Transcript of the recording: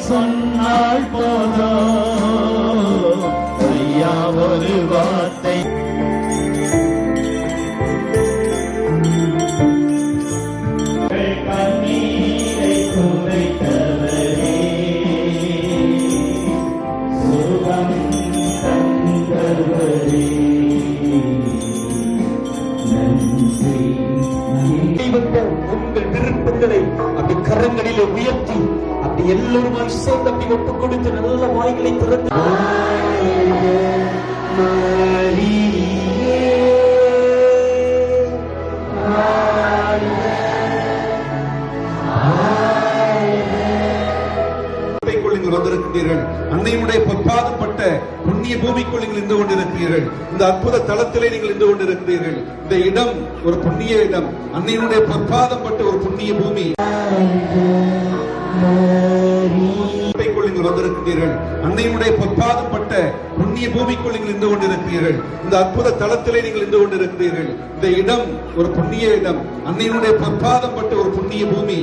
சொன்னால் போதும் ஐயா ஒரு வார்த்தை. உங்க கரங்களிலே உயர்த்தி அப்படி எல்லோருமாய் சேர்ந்து அப்படி ஒப்புக் கொடுத்து நல்ல வாய்களை திறந்து வந்திருக்கிறீர்கள் அன்னையுடைய பொற்பாதப்பட்ட புண்ணிய பூமிக்குள் நீங்கள் நின்று கொண்டிருக்கிறீர்கள். இந்த அற்புத தளத்திலே நீங்கள் நின்று கொண்டிருக்கிறீர்கள். இந்த இடம் ஒரு புண்ணிய இடம். அன்னையினுடைய பொற்பாதம் பொற்பாதப்பட்ட ஒரு புண்ணிய பூமி. பூமிக்குள் நீங்கள் வந்திருக்கிறீர்கள். அன்னையுடைய பொற்பாதப்பட்ட புண்ணிய பூமிக்குள் நீங்கள் நின்று கொண்டிருக்கிறீர்கள். இந்த அற்புத தளத்திலே நீங்கள் நின்று கொண்டிருக்கிறீர்கள். இந்த இடம் ஒரு புண்ணிய இடம். அன்னையினுடைய பொற்பாதம் பொற்பாதப்பட்ட ஒரு புண்ணிய பூமி.